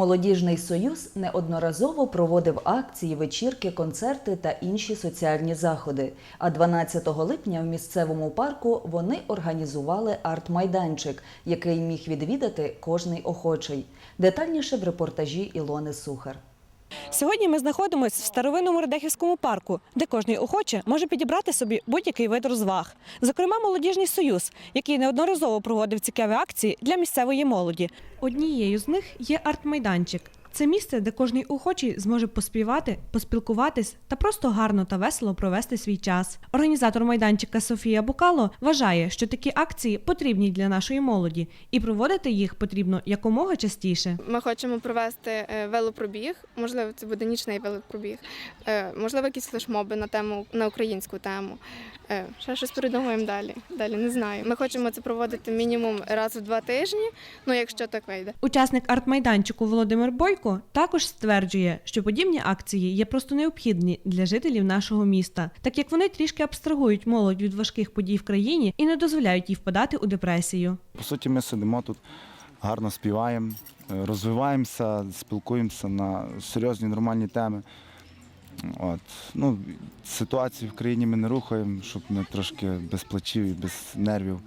Молодіжний союз неодноразово проводив акції, вечірки, концерти та інші соціальні заходи. А 12 липня в місцевому парку вони організували арт-майданчик, який міг відвідати кожний охочий. Детальніше в репортажі Ілони Сухар. Сьогодні ми знаходимося в старовинному Радехівському парку, де кожний охоче може підібрати собі будь-який вид розваг. Зокрема, молодіжний союз, який неодноразово проводив цікаві акції для місцевої молоді. Однією з них є арт-майданчик. Це місце, де кожний охочий зможе поспівати, поспілкуватись та просто гарно та весело провести свій час. Організатор майданчика Софія Букало вважає, що такі акції потрібні для нашої молоді, і проводити їх потрібно якомога частіше. Ми хочемо провести е, велопробіг. Можливо, це буде нічний велопробіг. Е, Можливо, якісь флешмоби на тему на українську тему. Е, Ще щось придумаємо далі. Далі не знаю. Ми хочемо це проводити мінімум раз в два тижні. Ну, якщо так вийде. Учасник арт-майданчику Володимир Бойко також стверджує, що подібні акції є просто необхідні для жителів нашого міста, так як вони трішки абстрагують молодь від важких подій в країні і не дозволяють їй впадати у депресію. По суті, ми сидимо тут, гарно співаємо, е, розвиваємося, спілкуємося на серйозні нормальні теми. От. Ну, ситуацію в країні ми не рухаємо, щоб ми трошки без плачів і без нервів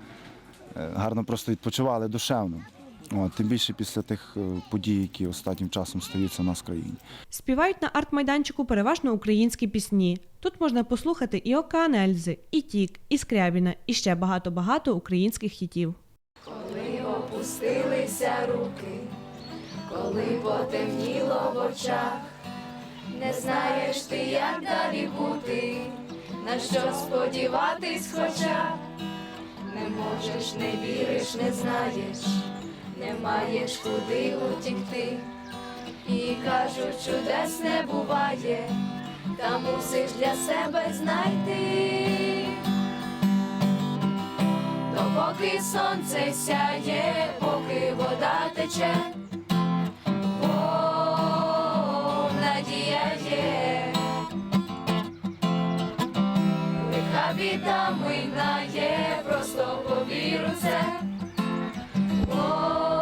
е, гарно просто відпочивали душевно. От, тим більше після тих е, подій, які останнім часом стаються у нас в країні. Співають на арт-майданчику переважно українські пісні. Тут можна послухати і Океан Ельзи, і Тік, і Скрябіна, і ще багато-багато українських хітів. Коли опустилися руки, коли потемніло в очах, не знаєш ти, як далі бути, на що сподіватись, хоча не можеш, не віриш, не знаєш, не маєш куди утікти, і кажуть, чудес не буває, та мусиш для себе знайти. Допоки сонце сяє, поки вода тече, о, надія є, лиха біда минає, просто повір це, о,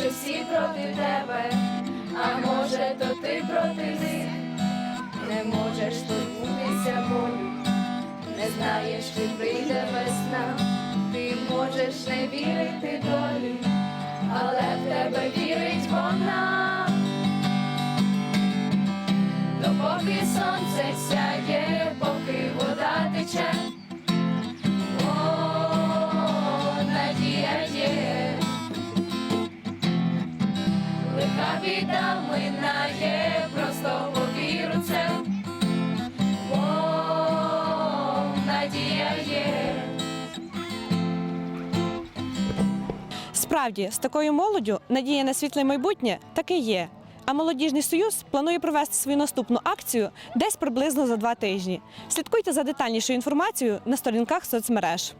Що всі проти тебе, а може, то ти проти них. Не можеш торкнутися болю, не знаєш, чи прийде весна. Ти можеш не вірити долі, але в тебе вірить біда минає, просто повір у це. О, надія є. Справді, з такою молоддю надія на світле майбутнє таки є. А молодіжний союз планує провести свою наступну акцію десь приблизно за два тижні. Слідкуйте за детальнішою інформацією на сторінках соцмереж.